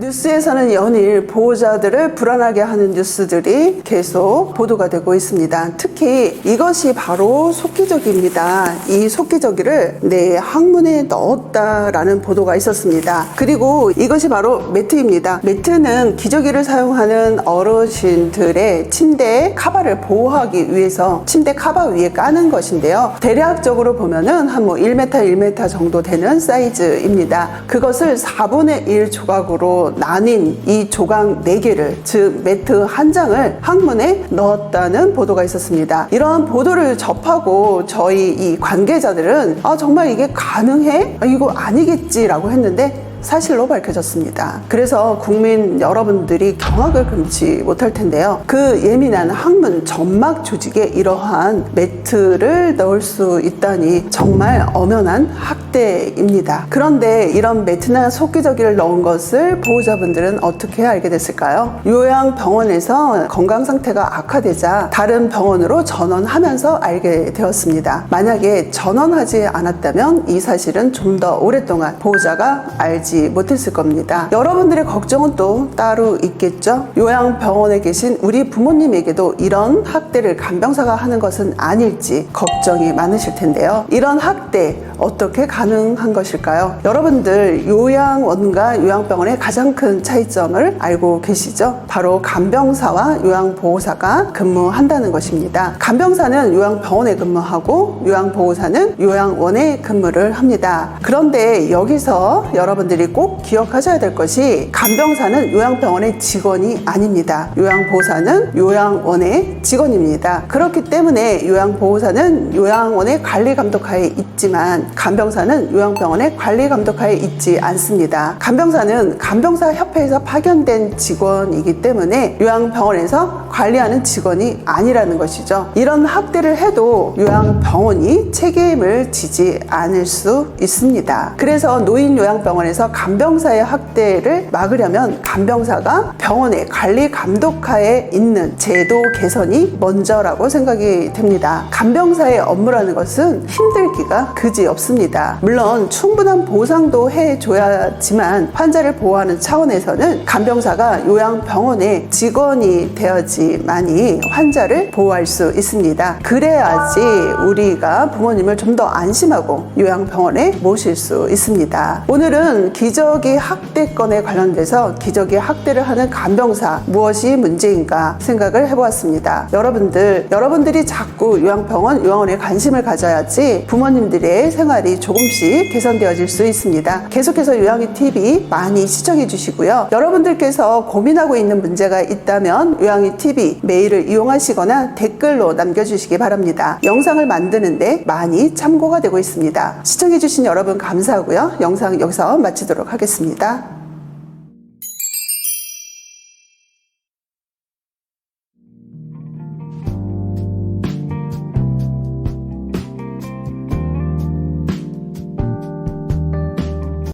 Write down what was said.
뉴스에서는 연일 보호자들을 불안하게 하는 뉴스들이 계속 보도가 되고 있습니다. 특히 이것이 바로 속기저귀입니다. 이 속기저귀를 내 항문에 넣었다라는 보도가 있었습니다. 그리고 이것이 바로 매트입니다. 매트는 기저귀를 사용하는 어르신들의 침대 카바를 보호하기 위해서 침대 카바 위에 까는 것인데요. 대략적으로 보면은 한 뭐 1m, 1m 정도 되는 사이즈입니다. 그것을 4분의 1 조각으로 나뉜 이 조각 4개를, 즉 매트 한 장을 항문에 넣었다는 보도가 있었습니다. 이러한 보도를 접하고 저희 이 관계자들은 아, 정말 이게 가능해? 아, 이거 아니겠지라고 했는데 사실로 밝혀졌습니다. 그래서 국민 여러분들이 경악을 금치 못할 텐데요. 그 예민한 항문 점막 조직에 이러한 매트를 넣을 수 있다니 정말 엄연한 학 대입니다. 그런데 이런 매트나 속기저귀를 넣은 것을 보호자분들은 어떻게 알게 됐을까요? 요양병원에서 건강 상태가 악화되자 다른 병원으로 전원하면서 알게 되었습니다. 만약에 전원하지 않았다면 이 사실은 좀 더 오랫동안 보호자가 알지 못했을 겁니다. 여러분들의 걱정은 또 따로 있겠죠? 요양병원에 계신 우리 부모님에게도 이런 학대를 간병사가 하는 것은 아닐지 걱정이 많으실 텐데요. 이런 학대 어떻게 가 능한 것일까요? 여러분들 요양원과 요양병원의 가장 큰 차이점을 알고 계시죠? 바로 간병사와 요양보호사가 근무한다는 것입니다. 간병사는 요양병원에 근무하고 요양보호사는 요양원에 근무를 합니다. 그런데 여기서 여러분들이 꼭 기억하셔야 될 것이 간병사는 요양병원의 직원이 아닙니다. 요양보호사는 요양원의 직원입니다. 그렇기 때문에 요양보호사는 요양원의 관리 감독하에 있지만 간병사는 요양병원의 관리 감독하에 있지 않습니다. 간병사는 간병사 협회에서 파견된 직원이기 때문에 요양병원에서 관리하는 직원이 아니라는 것이죠. 이런 학대를 해도 요양병원이 책임을 지지 않을 수 있습니다. 그래서 노인 요양병원에서 간병사의 학대를 막으려면 간병사가 병원의 관리 감독하에 있는 제도 개선이 먼저라고 생각이 됩니다. 간병사의 업무라는 것은 힘들기가 그지 없습니다. 물론 충분한 보상도 해줘야지만 환자를 보호하는 차원에서는 간병사가 요양병원의 직원이 되어야지만이 환자를 보호할 수 있습니다. 그래야지 우리가 부모님을 좀 더 안심하고 요양병원에 모실 수 있습니다. 오늘은 기저귀 학대 건에 관련돼서 기저귀 학대를 하는 간병사 무엇이 문제인가 생각을 해보았습니다. 여러분들, 여러분들이 자꾸 요양병원, 요양원에 관심을 가져야지 부모님들의 생활이 조금씩 개선되어질 수 있습니다. 계속해서 요양이 TV 많이 시청해 주시고요. 여러분들께서 고민하고 있는 문제가 있다면 요양이 TV 메일을 이용하시거나 댓글로 남겨주시기 바랍니다. 영상을 만드는데 많이 참고가 되고 있습니다. 시청해 주신 여러분 감사하고요. 영상 여기서 마치도록 하겠습니다.